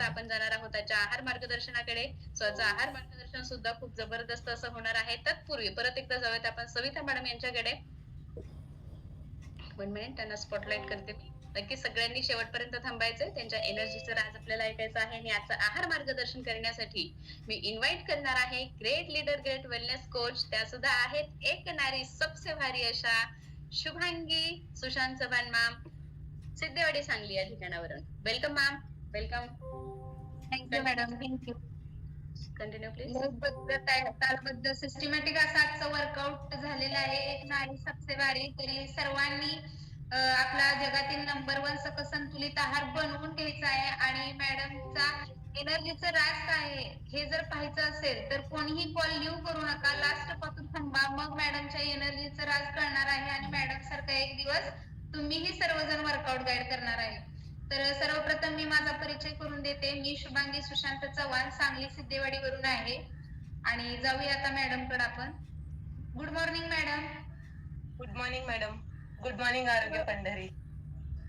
आपण जाणार आहोत त्याच्या आहार मार्गदर्शनाकडे. स्वतःचं आहार मार्गदर्शन सुद्धा खूप जबरदस्त असं होणार आहे. तत्पूर्वी परत एकदा जाऊयात आपण सविता मॅडम यांच्याकडे. वन मिनिट त्यांना स्पॉटलाइट करते मी. नक्की सगळ्यांनी शेवटपर्यंत थांबायचंय. त्यांच्या एनर्जीचं राज आपल्याला ऐकायचं आहे आणि आजचं आहार मार्गदर्शन करण्यासाठी मी इन्व्हाइट करणार आहे great leader great wellness coach त्या सुद्धा आहेत. एक नारी सबसे भारी अशा शुभांगी सुशांत चव्हाण मॅम सिद्धेवाडी सांगली या ठिकाणावरून. Welcome ma'am welcome thank you madam thank you continue please तालबद्ध सिस्टमॅटिक असा आजचं वर्कआउट झालेलं आहे. एक नारी सबसे भारी तरी सर्वांनी आपला जगातील नंबर वन सकस संतुलित आहार बनवून घ्यायचा आहे. आणि मॅडमचा एनर्जीचं राज काय आहे. हे जर पाहायचं असेल तर कोणीही कॉल लिव्ह करू नका. लास्टपासून थांबा. मग मॅडमच्या एनर्जीचं राज कळणार आहे. आणि मॅडम सारखा एक दिवस तुम्हीही सर्वजण वर्कआउट गाईड करणार आहे. तर सर्वप्रथम मी माझा परिचय करून देते. मी शुभांगी सुशांत चव्हाण सांगली सिद्धेवाडीवरून आहे. आणि जाऊया आता मॅडमकडे आपण. Good morning madam good morning madam good morning Arogya Pandhari.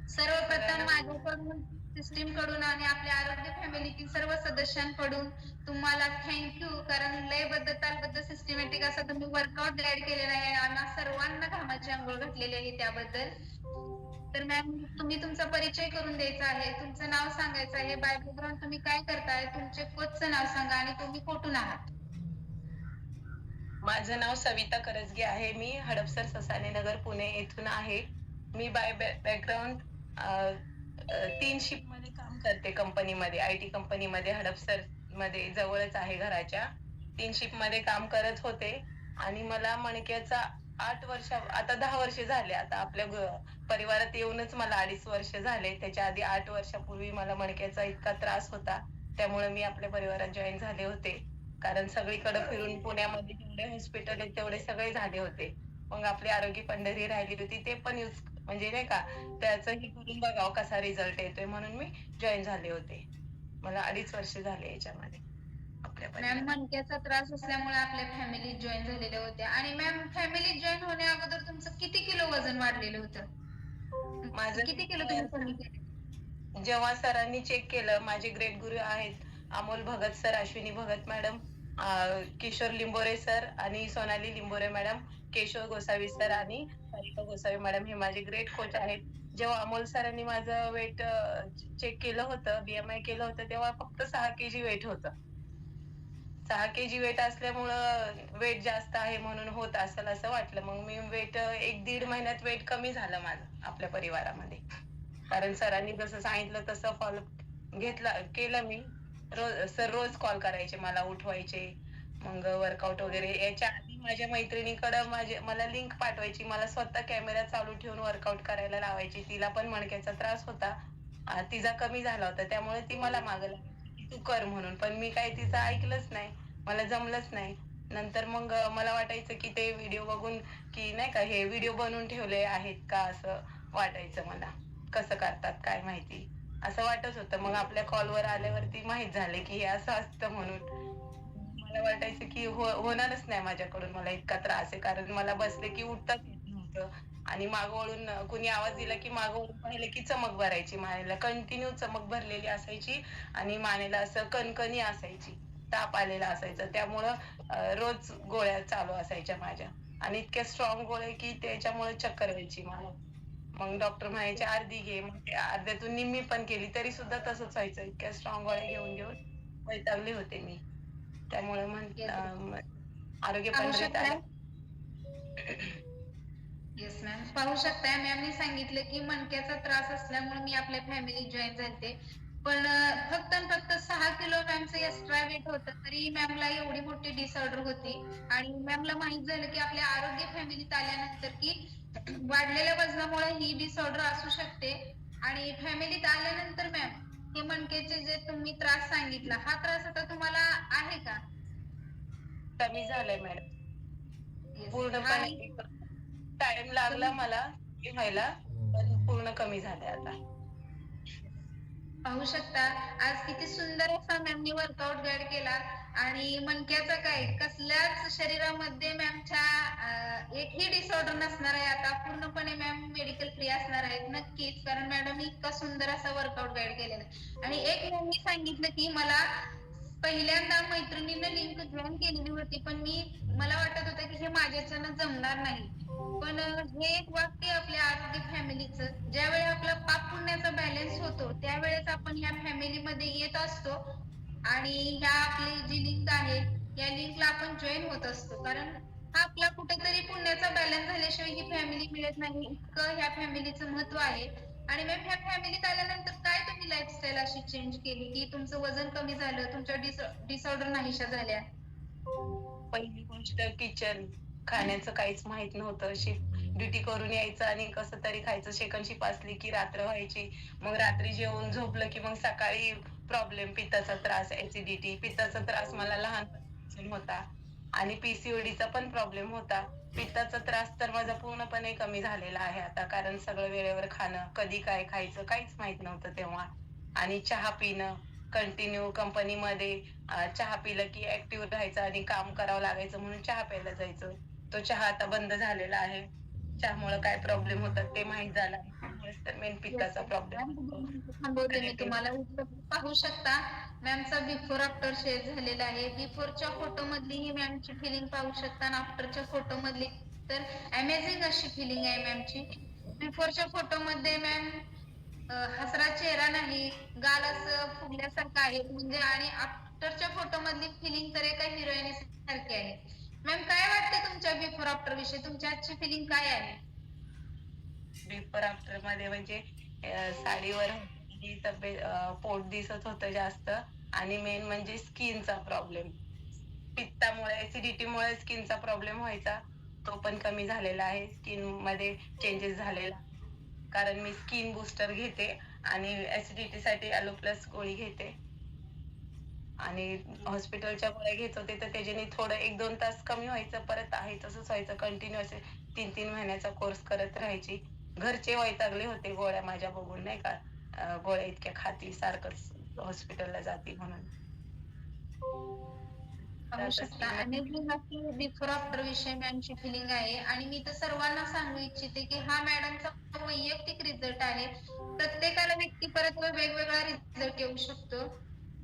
सर्वप्रथम माझ्याकडून सिस्टीमकडून आणि आपल्या आरोग्य फॅमिलीतील सर्व सदस्यांकडून तुम्हाला थँक्यू कारण लयबद्ध तालबद्ध सिस्टमॅटिक असं तुम्ही वर्कआउट गाईड केलेला आहे. आम्हा सर्वांना घामाची आंघोळ घातलेली आहे त्याबद्दल. तर मॅम तुम्ही तुमचा परिचय करून द्यायचा आहे तुमचं नाव सांगायचं आहे बॅकग्राऊंड तुम्ही काय करताय तुमचे कोचचं नाव सांगा आणि तुम्ही कुठून आहात? माझं नाव सविता करजगे आहे. मी हडपसर ससाने नगर पुणे येथून आहे. मी बाय बॅकग्राऊंड तीन शिफ्टमध्ये काम करते कंपनीमध्ये आय टी कंपनीमध्ये. हडपसरमध्ये जवळच आहे घराच्या. तीन शिफ्टमध्ये काम करत होते. आणि मला मणक्याचा आठ वर्ष आता दहा वर्ष झाले. आता आपल्या परिवारात येऊनच मला अडीच वर्ष झाले. त्याच्या आधी आठ वर्षापूर्वी मला मणक्याचा इतका त्रास होता. त्यामुळे मी आपल्या परिवारात जॉईन झाले होते. कारण सगळीकडे फिरून पुण्यामध्ये जेवढे हॉस्पिटल आहेत तेवढे सगळे झाले होते. मग आपली आरोग्य पंढरी राहिली होती ते पण यूज म्हणजे नाही का त्याचंही करून बघावं कसा रिझल्ट येतोय म्हणून मी जॉईन झाले होते. मला अडीच वर्ष झाले याच्यामध्ये. आपल्या मॅम. मणक्याचा त्रास असल्यामुळे आपल्या फॅमिलीत जॉईन झालेल्या होत्या आणि मॅम फॅमिलीत जॉईन होण्या अगोदर तुमचं किती किलो वजन वाढलेलं होतं? माझं किती किलो तुम्ही कमी केलं? जेव्हा सरांनी चेक केलं माझे ग्रेट गुरु आहेत Amol Bhagat sir Ashwini Bhagat madam Kishor Limbore sir आणि सोनाली लिंबोरे मॅडम केशव गोसावी सर आणि सारिका गोसावी मॅडम हे माझे ग्रेट कोच आहेत. जेव्हा अमोल सरांनी माझं वेट चेक केलं होतं बीएमआय केलं होतं तेव्हा फक्त सहा केजी वेट होतं. सहा के जी वेट असल्यामुळं वेट जास्त आहे म्हणून होत असेल असं वाटलं. मग मी वेट एक दीड महिन्यात वेट कमी झालं माझं आपल्या परिवारामध्ये. कारण सरांनी जसं सांगितलं तसं फॉलो घेतला केलं मी. रोज सर रोज कॉल करायचे मला उठवायचे मग वर्कआउट वगैरे. याच्या आधी माझ्या मैत्रिणीकडं माझे मला लिंक पाठवायची मला स्वतः कॅमेरा चालू ठेवून वर्कआउट करायला लावायची. तिला पण मणक्याचा त्रास होता. तिचा कमी झाला होता त्यामुळे ती मला मागं लागली. तू कर म्हणून. पण मी काही तिचं ऐकलंच नाही. मला जमलंच नाही. नंतर मग मला वाटायचं की ते व्हिडिओ बघून की नाही का हे व्हिडिओ बनवून ठेवले आहेत का असं वाटायचं मला. कसं करतात काय माहिती. असं वाटत होतं. मग आपल्या कॉलवर आल्यावरती माहीत झाले की हे असं असतं म्हणून. मला वाटायचं की हो होणारच नाही माझ्याकडून. मला इतका त्रास आहे. कारण मला बसले की उठतात नव्हतं आणि माग वळून अं, कुणी आवाज दिला की माग वळून पाहिलं की चमक भरायची मानेला. कंटिन्यू चमक भरलेली असायची आणि मानेला असं कणकणी असायची. ताप आलेला असायचा. त्यामुळं रोज गोळ्या चालू असायच्या माझ्या. आणि इतक्या स्ट्रॉंग गोळ्या की त्याच्यामुळे चक्कर व्हायची मला. मग डॉक्टर म्हणायचे अर्धी घे. मग अर्ध्यातून निम्मी पण केली. तरी सुद्धा तसंच व्हायचं. इतक्या स्ट्रॉंग गोळ्या घेऊन घेऊन वैतागली होते मी. त्यामुळे म्हण आरोग्य आले येस मॅम पाहू शकताय मॅमनी सांगितलं की मणक्याचा त्रास असल्यामुळे मी आपल्या फॅमिलीत जॉईन झाले पण फक्त आणि फक्त सहा किलो मॅमचं एक्स्ट्रा वेट होतं तरी मॅमला एवढी मोठी डिसऑर्डर होती. आणि मॅमला माहीत झालं की आपल्या आरोग्य फॅमिलीत आल्यानंतर की वाढलेल्या वजनामुळे ही डिसऑर्डर असू शकते. आणि फॅमिलीत आल्यानंतर मॅम हे मणक्याचे जे तुम्ही त्रास सांगितला हा त्रास आता तुम्हाला आहे का? कमी झालंय मॅडम. पूर्णपणे टाइम लागला मला व्हायला पण पूर्ण कमी झालंय आता. पाहू शकता आज किती सुंदर असा मॅमनी वर्कआउट गाईड केला. आणि मणक्याचा काय कसल्याच शरीरामध्ये मॅमच्या एकही डिसऑर्डर नसणार आहे आता. पूर्णपणे मॅम मेडिकल फ्री असणार आहेत नक्कीच. कारण मॅडम इतका सुंदर असा वर्कआउट गाईड केलेला आणि एक मॅमनी सांगितलं की मला पहिल्यांदा मैत्रिणीनं लिंक जॉईन केलेली होती पण मी मला वाटत होतं की हे माझ्याच्यानं जमणार नाही. पण हे एक वाक्य आपल्या आरोग्य फॅमिलीचं ज्यावेळी आपला पाप पुण्याचा बॅलन्स होतो त्यावेळेस आपण ह्या फॅमिलीमध्ये येत असतो. आणि ह्या आपली जी लिंक आहे या लिंकला आपण जॉईन होत असतो. कारण हा आपला कुठेतरी पुण्याचा बॅलन्स झाल्याशिवाय ही फॅमिली मिळत नाही. इतकं ह्या फॅमिलीचं महत्त्व आहे. आणि मॅम ह्या फॅमिलीत आल्यानंतर काय तुम्ही लाईफस्टाईल अशी चेंज केली की तुमचं वजन कमी झालं तुमच्या डिसऑर्डर नाहीशा झाल्या? पहिली गोष्ट किचन खाण्याचं काहीच माहीत नव्हतं. शिफ्ट ड्युटी करून यायचं आणि कसं तरी खायचं. सेकंड शिप असली की रात्र व्हायची. मग रात्री जेवण झोपलं की मग सकाळी प्रॉब्लेम पित्ताचा त्रास ऍसिडिटी पित्ताचा त्रास मला लहानपणापासून होता. आणि पीसीओडीचा पण प्रॉब्लेम होता. पित्ताचा त्रास तर माझा पूर्णपणे कमी झालेला आहे आता कारण सगळं वेळेवर खाणं कधी काय खायचं काहीच माहीत नव्हतं तेव्हा. आणि चहा पिणं कंटिन्यू कंपनीमध्ये चहा पिलं की ऍक्टिव्ह राहायचं आणि काम करावं लागायचं म्हणून चहा प्यायला जायचं. तो चहा आता बंद झालेला आहे. चहामुळे काय प्रॉब्लेम होतात ते माहीत झालं तर मेन पित्ताचा प्रॉब्लेम मी तुम्हाला. पाहू शकता मॅमचा बिफोर आफ्टर शेअर झालेला आहे. बिफोरच्या फोटो मधली ही मॅमची फिलिंग पाहू शकता आणि आफ्टरच्या फोटो मधली. तर अमेझिंग अशी फिलिंग आहे मॅमची बिफोरच्या फोटो मध्ये मॅम हसरा चेहरा नाही गाल असं फुगल्यासारखं आहे. म्हणजे आणि आफ्टरच्या फोटो मधली फिलिंग तर एका हिरोईन सारखी आहे. मॅम काय वाटते तुमच्या बिफोर आफ्टर विषयी? तुमची आजची फिलिंग काय आहे? बिफोर आफ्टरमध्ये म्हणजे साडीवर तब्येत पोट दिसत होतं जास्त. आणि मेन म्हणजे स्किनचा प्रॉब्लेम पित्तामुळे ऍसिडिटीमुळे स्किनचा प्रॉब्लेम व्हायचा. तो पण कमी झालेला आहे. स्किनमध्ये चेंजेस झालेला. कारण मी स्किन बुस्टर घेते आणि ऍसिडिटी साठी अलो प्लस गोळी घेते. आणि हॉस्पिटलच्या गोळ्या घेत होते तर त्याच्याने थोडं एक दोन तास कमी व्हायचं परत आहे तसंच व्हायचं. कंटिन्यू असे तीन तीन महिन्याचा कोर्स करत राहायची. घरचे वैतागले होते गोळ्या माझ्या बघून नाही का? गोळ्या इतक्या खाती सारखंच हॉस्पिटलला जाते म्हणून. बिफोर आफ्टर विषयी मॅमची फिलिंग आहे. आणि मी तर सर्वांना सांगू इच्छिते की हा मॅडमचा वैयक्तिक रिझल्ट आहे. प्रत्येकाला व्यक्ती परत वेगवेगळा रिझल्ट येऊ शकतो.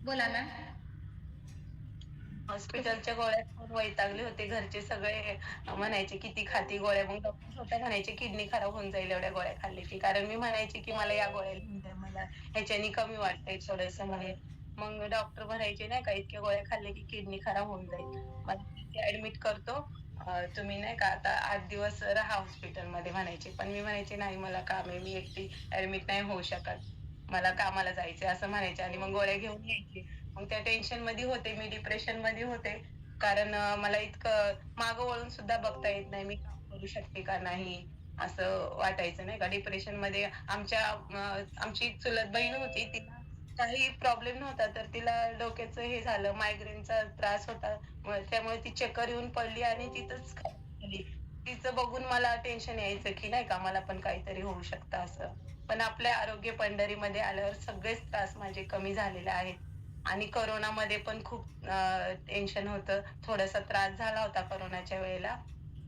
बोला मॅम. हॉस्पिटलच्या गोळ्या खाऊन वैतागले होते. घरचे सगळे म्हणायचे किती खाती गोळ्या? मग डॉक्टर स्वतः म्हणायचे किडनी खराब होऊन जाईल एवढ्या गोळ्या खाल्ली की कारण मी म्हणायचे की मला या गोळ्या मला ह्याच्यानी कमी वाटतंय थोडस म्हणे मग डॉक्टर म्हणायचे नाही का इतक्या गोळ्या खाल्ल्या की किडनी खराब होऊन जाईल. मला ऍडमिट करतो. तुम्ही नाही का आता आठ दिवस राहा हॉस्पिटलमध्ये म्हणायचे. पण मी म्हणायचे नाही मला काम आहे मी एकटी ऍडमिट नाही होऊ शकत. मला कामाला जायचे असं म्हणायचे आणि मग गोळ्या घेऊन यायचे. मग त्या टेन्शनमध्ये होते मी डिप्रेशनमध्ये होते. कारण मला इतकं मागं वळून सुद्धा बघता येत नाही मी काम करू शकते का नाही असं वाटायचं नाही का? डिप्रेशनमध्ये आमच्या आमची एक चुलत बहीण होती तिला काही प्रॉब्लेम नव्हता तर तिला डोक्याचं हे झालं मायग्रेनचा त्रास होता. त्यामुळे ती चक्कर येऊन पडली आणि तिथंच झाली तिचं बघून मला टेन्शन यायचं की नाही का मला पण काहीतरी होऊ शकतं असं. पण आपल्या आरोग्य पंढरीमध्ये आल्यावर सगळेच त्रास माझे कमी झालेले आहेत. आणि करोनामध्ये पण खूप टेन्शन होतं. थोडासा त्रास झाला होता करोनाच्या वेळेला.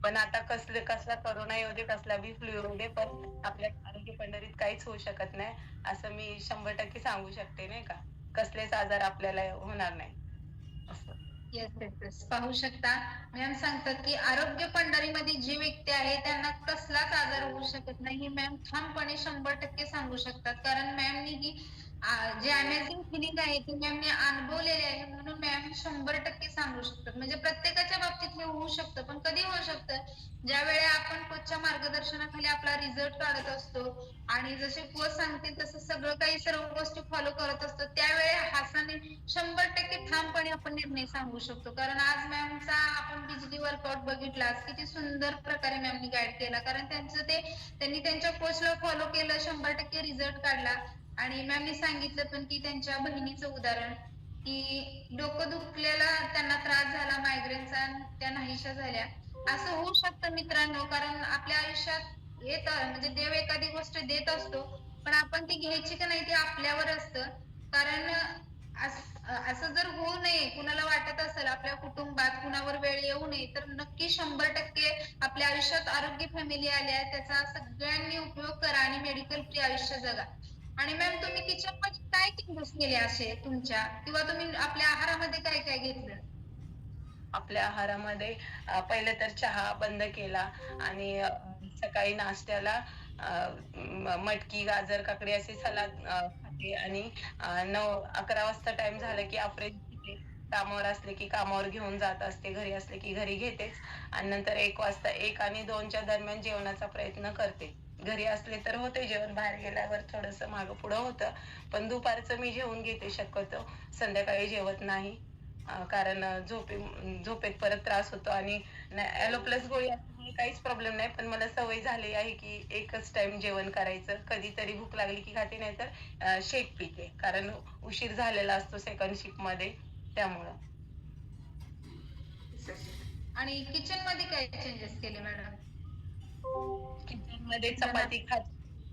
पण आता कसले कसला करोना येऊ दे कसला बी फ्लू येऊ दे पण आपल्या आरोग्य पंढरीत काहीच होऊ शकत नाही. असं मी शंभर टक्के सांगू शकते नाही का? कसलेच आजार आपल्याला होणार नाही. असं. येस येस येस पाहू शकता. मॅम सांगतात की आरोग्य पंढरीमध्ये जी व्यक्ती आहे त्यांना कसलाच आजार होऊ शकत नाही. मॅम ठामपणे शंभर टक्के सांगू शकतात. कारण मॅमनी ही जे अमेझिंग फिलिंग आहे ती मॅमने अनुभवलेली आहे म्हणून मॅम शंभर टक्के सांगू शकतात. म्हणजे प्रत्येकाच्या बाबतीत हे होऊ शकतं पण कधी होऊ शकतं? ज्या वेळेला आपण कोचच्या मार्गदर्शनाखाली आपला रिझल्ट काढत असतो आणि जसे कोच सांगतील तसं सगळं काही सर्व गोष्टी फॉलो करत असतो त्यावेळी हासाने शंभर टक्के ठामपणे आपण निर्णय सांगू शकतो. कारण आज मॅमचा आपण बिजली वर्कआउट बघितला किती सुंदर प्रकारे मॅमनी गाईड केला. कारण त्यांचं ते त्यांनी त्यांच्या कोचला फॉलो केलं शंभर टक्के रिझल्ट काढला. आणि मॅमने सांगितलं पण की त्यांच्या बहिणीचं उदाहरण की डोकं दुखलेला त्यांना त्रास झाला मायग्रेनचा त्या नाहीशा झाल्या. असं होऊ शकतं मित्रांनो कारण आपल्या आयुष्यात येत म्हणजे देव एखादी गोष्ट देत असतो पण आपण ती घ्यायची का नाही ते आपल्यावर असतं. कारण असं जर होऊ नये कुणाला वाटत असेल आपल्या कुटुंबात कुणावर वेळ येऊ नये तर नक्की शंभर टक्के आपल्या आयुष्यात आरोग्य फॅमिली आल्या त्याचा सगळ्यांनी उपयोग करा आणि मेडिकल फ्री आयुष्य जगा. आणि मॅम तुम्ही किचनमध्ये काय चेंजेस केले असे तुमच्या? किंवा तुम्ही आपल्या आहारामध्ये काय काय घेतलं? आपल्या आहारामध्ये पहिले तर चहा बंद केला आणि सकाळी नाश्त्याला मटकी गाजर काकडी असे सलाद खाते आणि नऊ अकरा वाजता टाइम झाला की अफ्रेश घेते कामावर असले की कामावर घेऊन जात असते घरी असले की घरी घेतेच आणि नंतर एक वाजता एक आणि दोनच्या दरम्यान जेवणाचा प्रयत्न करते. घरी असले तर होते जेवण बाहेर गेल्यावर थोडस मागं पुढं होतं. पण दुपारचं मी जेवून घेते शक्यतो. संध्याकाळी जेवत नाही. कारण झोपे झोपेत परत त्रास होतो आणि प्लस गोळी काहीच प्रॉब्लेम नाही. पण मला सवय झाली आहे की एकच टाइम जेवण करायचं. कधीतरी भूक लागली की खाते नाही तर शेक पिते. कारण उशीर झालेला असतो सेकंड शिफ्टमध्ये. त्यामुळं. आणि किचनमध्ये काय चेंजेस केले मॅडम किचनमध्ये चपाती खात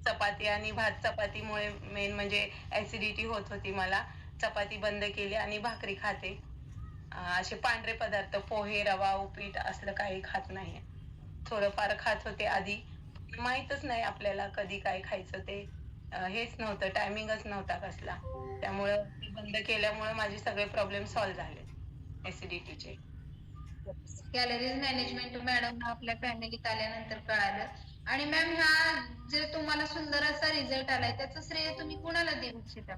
चपाती आणि भात चपातीमुळे मेन म्हणजे ऍसिडिटी होत होती मला. चपाती बंद केली आणि भाकरी खाते. असे पांढरे पदार्थ पोहे रवा उपीट असलं काही खात नाही थोडंफार खात होते आधी. माहीतच नाही आपल्याला कधी काय खायचं ते. हेच नव्हतं टायमिंगच नव्हता कसला. त्यामुळं बंद केल्यामुळे माझे सगळे प्रॉब्लेम सॉल्व्ह झाले ऍसिडिटीचे कॅलरीज मॅनेजमेंट मॅडम आपल्या फॅमिलीत आल्यानंतर कळालं. आणि मॅम ह्या जे तुम्हाला सुंदर असा रिझल्ट आलाय त्याचं श्रेय तुम्ही कुणाला देऊ इच्छिता?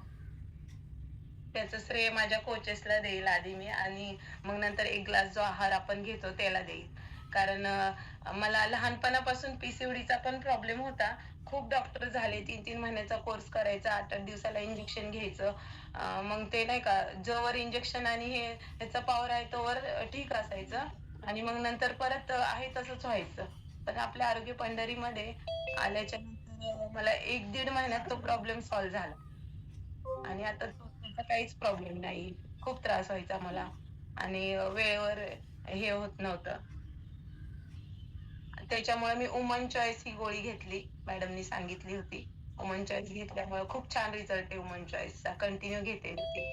त्याचं श्रेय माझ्या कोचेसला देईल आधी मी आणि मग नंतर एक ग्लास जो आहार आपण घेतो त्याला देईल. कारण मला लहानपणापासून पीसीओडीचा पण प्रॉब्लेम होता. खूप डॉक्टर झाले तीन तीन महिन्याचा कोर्स करायचा आठ आठ दिवसाला इंजेक्शन घ्यायचं. मग ते नाही का जोवर इंजेक्शन आणि हे ह्याचा पॉवर आहे तोवर ठीक असायचं. आणि मग नंतर परत आहे तसंच व्हायचं. पण आपल्या आरोग्य पंढरीमध्ये आल्याच्यानंतर मला एक दीड महिन्यात तो प्रॉब्लेम सॉल्व्ह झाला. आणि आता तो त्याचा काहीच प्रॉब्लेम नाही. खूप त्रास व्हायचा मला. आणि वेळेवर हे होत नव्हतं. त्याच्यामुळे मी उमन चॉईस ही गोळी घेतली. मॅडमनी सांगितली होती. उमन चॉईस घेतल्यामुळे खूप छान रिझल्ट आहे उमन चॉईसचा कंटिन्यू घेते ती.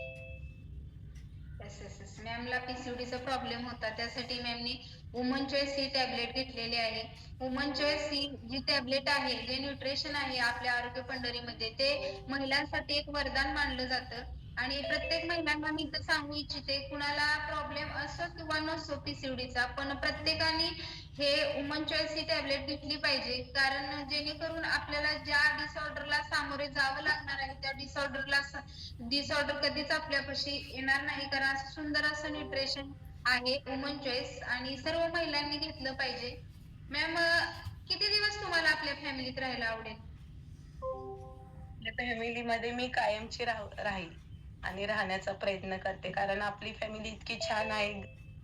एस एस एस मॅमला पीसीओडीचा प्रॉब्लेम होता. त्यासाठी मॅमनी वुमन चॉईस ही टॅबलेट घेतलेली आहे. वुमन चॉईस ही जी टॅबलेट आहे जे न्यूट्रिशन आहे आपल्या आरोग्य पंढरीमध्ये ते महिलांसाठी एक वरदान मानलं जातं. आणि प्रत्येक महिलांना मी तर सांगू इच्छिते कुणाला प्रॉब्लेम असो किंवा नसो पीसीओडीचा पण प्रत्येकाने हे वुमन चॉईस ही टॅबलेट घेतली पाहिजे. कारण जेणेकरून आपल्याला ज्या डिसऑर्डरला सामोरे जावं लागणार आहे त्या डिसऑर्डरला डिसऑर्डर कधीच आपल्यापाशी येणार नाही. कारण असं सुंदर असं न्यूट्रिशन आहे वुमन चॉईस आणि सर्व महिलांनी घेतलं पाहिजे. मॅम किती दिवस तुम्हाला आपल्या फॅमिलीत राहायला आवडेल? आपल्या फॅमिलीमध्ये मी कायमची राहील. आणि राहण्याचा प्रयत्न करते. कारण आपली फॅमिली इतकी छान आहे.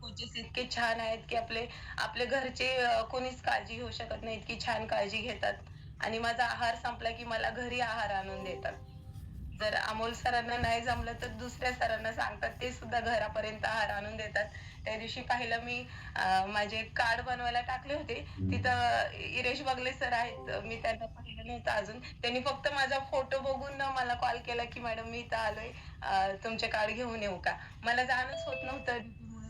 कोचेस इतके छान आहेत की आपले आपले घरचे कोणीच काळजी घेऊ शकत नाही. इतकी छान काळजी घेतात. आणि माझा आहार संपला की मला घरी आहार आणून देतात. जर अमोल सरांना नाही जमलं तर दुसऱ्या सरांना सांगतात ते सुद्धा घरापर्यंत आहार आणून देतात. त्या दिवशी पाहिलं मी माझे कार्ड बनवायला टाकले होते. तिथं इरेश बगले सर आहेत. मी त्यांना पाहिलं नव्हतं अजून. त्यांनी फक्त माझा फोटो बघून ना मला कॉल केला की मॅडम मी इथं आलोय. तुमचे कार्ड घेऊन येऊ का? मला जाणंच होत नव्हतं.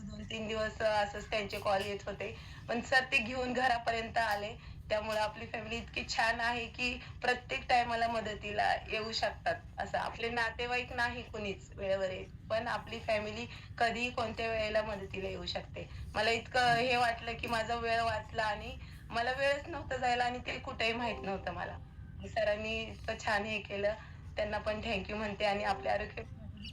दोन तीन दिवस असंच त्यांचे कॉल येत होते. पण सर ते घेऊन घरापर्यंत आले. त्यामुळे आपली फॅमिली इतकी छान आहे की प्रत्येक टायमाला मदतीला येऊ शकतात. असं आपले नातेवाईक नाही कुणीच वेळेवर येत पण आपली फॅमिली कधीही कोणत्या वेळेला मदतीला येऊ शकते. मला इतकं हे वाटलं की माझा वेळ वाचला आणि मला वेळच नव्हता जायला आणि ते कुठेही माहीत नव्हतं मला. सरांनी इतकं छान हे केलं. त्यांना पण थँक्यू म्हणते आणि आपले आरोग्य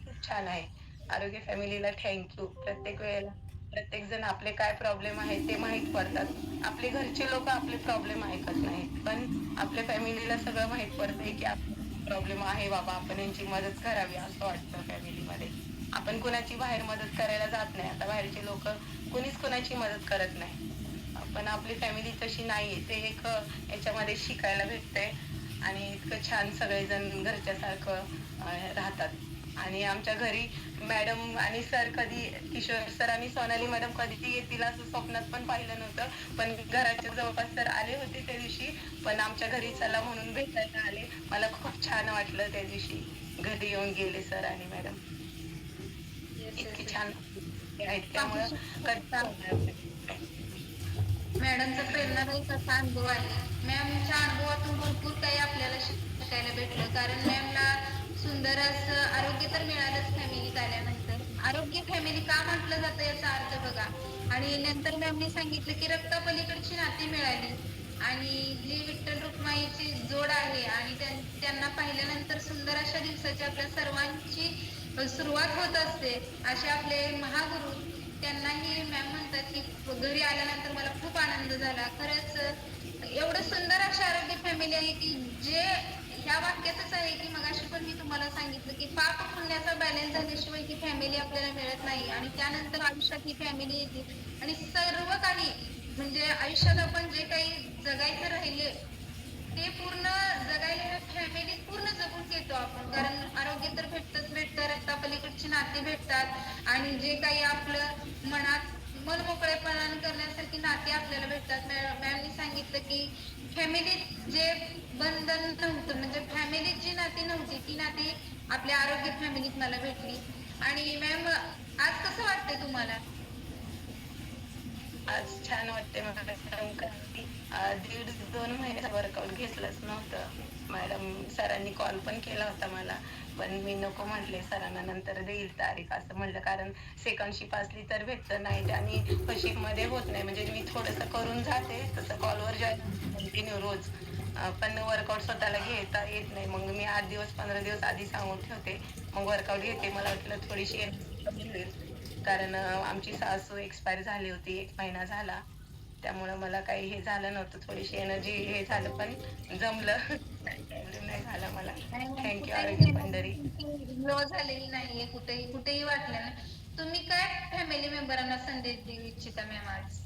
खूप छान आहे. आरोग्य फॅमिलीला थँक्यू प्रत्येक वेळेला. प्रत्येक जण आपले काय प्रॉब्लेम आहे ते माहीत पडतात. आपले घरचे लोक आपले प्रॉब्लेम ऐकत नाहीत. पण आपल्या फॅमिलीला सगळं माहीत पडतंय की प्रॉब्लेम आहे बाबा आपण यांची मदत करावी असं वाटतं फॅमिलीमध्ये आपण कुणाची बाहेर मदत करायला जात नाही. आता बाहेरचे लोक कुणीच कुणाची मदत करत नाही. पण आपली फॅमिली तशी नाहीये. ते एक याच्यामध्ये शिकायला भेटतंय. आणि इतकं छान सगळेजण घरच्यासारखं राहतात. आणि आमच्या घरी मॅडम आणि सर कधी किशोर सर आणि सोनाली मॅडम कधी येतील असं स्वप्नात पण पाहिलं नव्हतं. पण घराच्या जवळपास सर आले होते त्या दिवशी. पण आमच्या घरी चला म्हणून भेटायला आले. मला खूप छान वाटलं त्या दिवशी घरी येऊन गेले सर आणि मॅडम. इतकी छान त्यामुळं नाही. मॅडमचा प्रेरणादायी असा अनुभव आहे. मॅमच्या अनुभवातून भरपूर काही आपल्याला शिकायला भेटलं. कारण मॅमला सुंदर असं आरोग्य तर मिळालंच फॅमिलीत आल्यानंतर. आरोग्य फॅमिली का म्हटलं जातं याचा अर्थ बघा. आणि नंतर मॅमने सांगितलं की रक्तापलीकडची नाती मिळाली. आणि जी विठ्ठल रुक्माईची जोड आहे आणि त्यांना पाहिल्यानंतर सुंदर अशा दिवसाची आपल्या सर्वांची सुरुवात होत असते. असे आपले महागुरु त्यांनाही मॅम म्हणतात की घरी आल्यानंतर मला खूप आनंद झाला. खरंच एवढं सुंदर अशी आरोग्य फॅमिली आहे की जे ह्या वाक्यातच आहे की मगाशी पण मी तुम्हाला सांगितलं की पाप पुण्याचा बॅलन्स झाल्याशिवाय ही फॅमिली आपल्याला मिळत नाही. आणि त्यानंतर आयुष्यात ही फॅमिली येते. आणि सर्व काही म्हणजे आयुष्यात आपण जे काही जगायचं राहिले ते पूर्ण जगायला फॅमिली पूर्ण जगून घेतो आपण. कारण आरोग्य तर भेटतच भेटतं रक्तापलीकडची नाती भेटतात. आणि जे काही आपलं मनात मन मोकळेपणाने करण्यासारखी नाती आपल्याला भेटतात. मॅमनी सांगितलं की फॅमिलीत जे बंधन नव्हतं म्हणजे फॅमिलीत जी नाती नव्हती ती नाती आपल्या आरोग्य फॅमिलीत मला भेटली. आणि मॅम आज कसं वाटतंय तुम्हाला? आज छान वाटते मला दीड दोन महिन्याचा वर्कआउट घेतलंच नव्हतं. मॅडम सरांनी कॉल पण केला होता मला. पण मी नको म्हटले सरांना नंतर देईल तारीख असं म्हणलं कारण सेकंड शिप असली तर भेटतं नाही आणि फर्स्ट शिपमध्ये होत नाही. म्हणजे मी थोडंसं करून जाते तसं कॉलवर जॉईन कंटिन्यू रोज. पण वर्कआउट स्वतःला घेता येत नाही. मग मी आठ दिवस पंधरा दिवस आधी सांगून ठेवते. मग वर्कआउट घेते. मला वाटलं थोडीशी कारण आमची सासू एक्सपायर झाली होती एक महिना झाला. त्यामुळं मला काही हे झालं नव्हतं थोडीशी एनर्जी हे झालं पण जमलं. problem नाही झालं मला. थँक्यू आरोग्य पंढरी. लो झालेली नाहीये कुठेही कुठेही वाटलं नाही. तुम्ही काय फॅमिली मेंबरांना संदेश देऊ इच्छिता मॅम आज?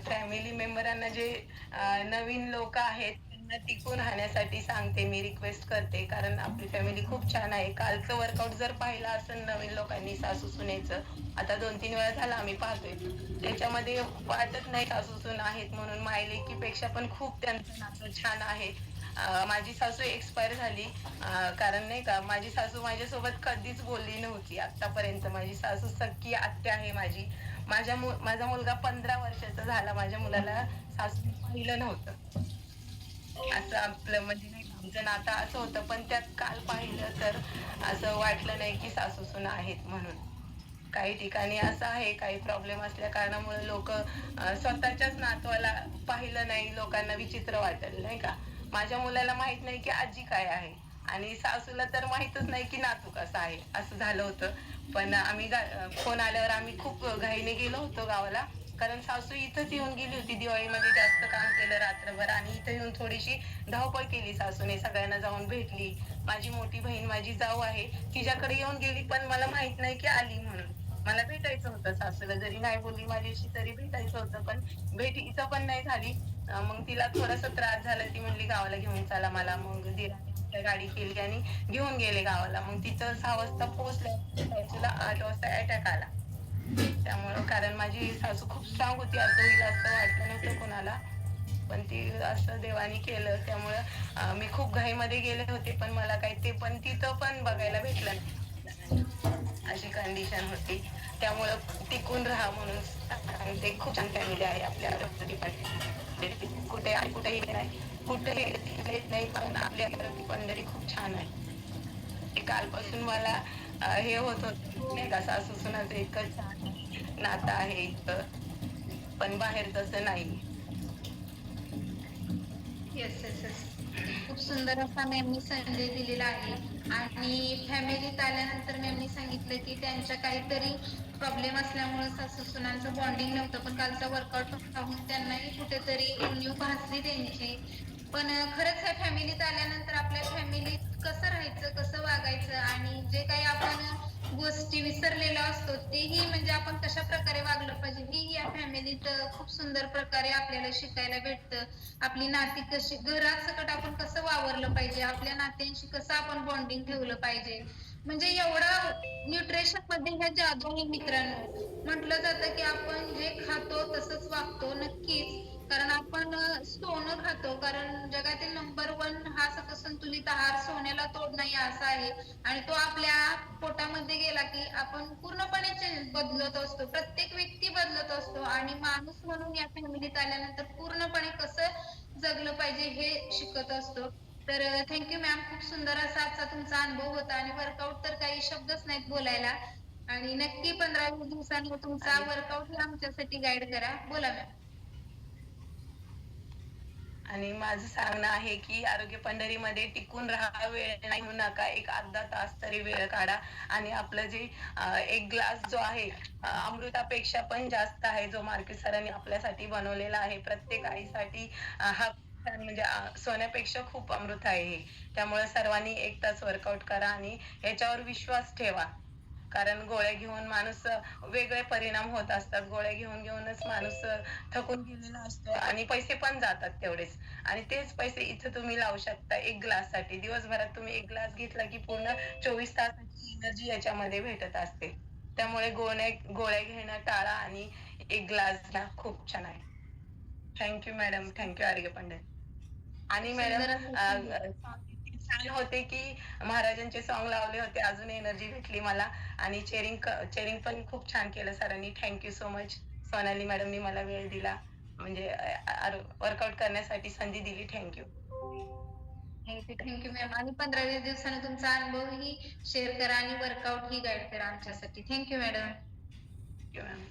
फॅमिली मेंबरांना जे नवीन लोक आहेत टिकून राहण्यासाठी सांगते मी रिक्वेस्ट करते. कारण आपली फॅमिली खूप छान आहे. कालचं वर्कआउट जर पाहिलं असेल नवीन लोकांनी सासू सुनेचं आता दोन तीन वेळा झाला आम्ही पाहतोय. त्याच्यामध्ये वाटत नाही सासू सून आहेत म्हणून मायलेकीपेक्षा पण खूप त्यांचं नातं छान आहे. माझी सासू एक्सपायर झाली. कारण नाही का माझी सासू माझ्यासोबत कधीच बोलली नव्हती. आतापर्यंत माझी सासू सख्खी आत्या आहे माझी. माझ्या माझा मुलगा पंधरा वर्षाचा झाला. माझ्या मुलाला सासू पाहिलं नव्हतं. असं आपलं म्हणजे आमचं नातं असं होतं पण त्यात काल पाहिलं तर असं वाटलं नाही की सासू सुना आहेत म्हणून. काही ठिकाणी असं आहे काही प्रॉब्लेम असल्या कारणामुळे लोक स्वतःच्याच नातवाला पाहिलं नाही लोकांना विचित्र वाटेल नाही का? माझ्या मुलाला माहीत नाही की आजी काय आहे आणि सासूला तर माहितच नाही की नातू कसा आहे असं झालं होतं. पण आम्ही फोन आल्यावर आम्ही खूप घाईने गेलो होतो गावाला. कारण सासू इथंच येऊन गेली होती. दिवाळीमध्ये जास्त काम केलं रात्रभर आणि इथं येऊन थोडीशी धावपळ केली सासूने. सगळ्यांना जाऊन भेटली. माझी मोठी बहीण माझी जाऊ आहे. तिच्याकडे येऊन गेली पण मला माहीत नाही की आली म्हणून. मला भेटायचं होतं. सासूला जरी नाही बोलली माझ्याशी तरी भेटायचं होतं पण भेट इथं पण नाही झाली. मग तिला थोडासा त्रास झाला. ती म्हणली गावाला घेऊन चला मला. मग दिला गाडी केली आणि घेऊन गेले गावाला. मग तिथं सहा वाजता पोहोचल्या. सासूला आठ वाजता अटॅक आला. त्यामुळं कारण माझी सासू खूप स्ट्रॉंग होती असं होईल असं वाटलं नव्हतं कोणाला. पण ती असं देवानी केलं त्यामुळं मी खूप घाईमध्ये गेले होते पण मला काही ते पण तिथं पण बघायला भेटलं नाही. अशी कंडिशन होती. त्यामुळं टिकून राहा म्हणून ते खूप छान फॅमिली आहे आपल्या डिपार्टमेंट कुठे कुठेही नाही. कुठेही येत नाही पण आपल्या पंढरी खूप छान आहे. कालपासून मला हे होत होत नाही का सासू सुनाचं इतकं छान नातं आहे इतकं पण बाहेर तसं नाही. येस येस येस खूप सुंदर असा मॅमनी संदेश दिलेला आहे. आणि फॅमिलीत आल्यानंतर मॅमनी सांगितलं की त्यांच्या काहीतरी प्रॉब्लेम असल्यामुळे सासू सुनांचं बॉन्डिंग नव्हतं. पण कालचा वर्कआउट पाहून त्यांनाही कुठेतरी उणीव भासली त्यांची. पण खरंच ह्या फॅमिलीत आल्यानंतर आपल्या फॅमिलीत कसं राहायचं कसं वागायचं आणि जे काही आपण गोष्टी विसरलेलो असतो तेही म्हणजे आपण कशा प्रकारे वागलं पाहिजे ही या फॅमिलीत खूप सुंदर प्रकारे आपल्याला शिकायला भेटतं. आपली नाती कशी घरात सकट आपण कसं वावरलं पाहिजे आपल्या नात्यांशी कसं आपण बॉन्डिंग ठेवलं पाहिजे. म्हणजे एवढं न्यूट्रिशनमध्ये ह्या जादू आहे मित्रांनो म्हटलं जातं की आपण जे खातो तसंच वागतो नक्कीच. कारण आपण सोनं खातो. कारण जगातील नंबर वन हा सकसंतुलित आहार सोन्याला तोड नाही असा आहे. आणि तो आपल्या पोटामध्ये गेला की आपण पूर्णपणे बदलत असतो. प्रत्येक व्यक्ती बदलत असतो. आणि माणूस म्हणून या फॅमिलीत आल्यानंतर पूर्णपणे कसं जगलं पाहिजे हे शिकत असतो. तर थँक्यू मॅम खूप सुंदर असा आजचा तुमचा अनुभव होता. आणि वर्कआउट तर काही शब्दच नाहीत बोलायला. आणि नक्की पंधरा वीस दिवसांनी तुमचा वर्कआउट आमच्यासाठी गाईड करा. बोला मॅम आणि माझं सांगणं आहे की आरोग्य पंढरीमध्ये टिकून राहा वेळ नाही होऊ नका. एक अर्धा तास तरी वेळ काढा. आणि आपलं जे एक ग्लास जो आहे अमृतापेक्षा पण जास्त आहे जो मार्केट सरांनी आपल्यासाठी बनवलेला आहे. प्रत्येक आईसाठी हा म्हणजे सोन्यापेक्षा खूप अमृत आहे हे. त्यामुळे सर्वांनी एक तास वर्कआउट करा आणि याच्यावर विश्वास ठेवा. कारण गोळ्या घेऊन माणूस वेगळे परिणाम होत असतात. गोळ्या घेऊन घेऊनच माणूस थकून गेलेला असतो आणि पैसे पण जातात तेवढेच. आणि तेच पैसे इथं तुम्ही लावू शकता एक ग्लाससाठी दिवसभरात तुम्ही एक ग्लास घेतला की पूर्ण चोवीस तासाची एनर्जी याच्यामध्ये भेटत असते. त्यामुळे गोळ्या गोळ्या घेणं टाळा आणि एक ग्लास घ्या खूप छान आहे. Thank you madam thank you Arya Pandit आणि मॅडम छान होते की महाराजांचे सॉन्ग लावले होते अजून एनर्जी भेटली मला. आणि चेरिंग चेरिंग पण खूप छान केलं सरांनी. थँक्यू सो मच सोनाली मॅडमनी मला वेळ दिला. म्हणजे वर्कआउट करण्यासाठी संधी दिली. थँक्यू थँक्यू मॅम आणि पंधरा वीस दिवसांनी तुमचा अनुभव ही शेअर करा आणि वर्कआउट ही गाईड करा आमच्यासाठी. Thank you madam thank you ma'am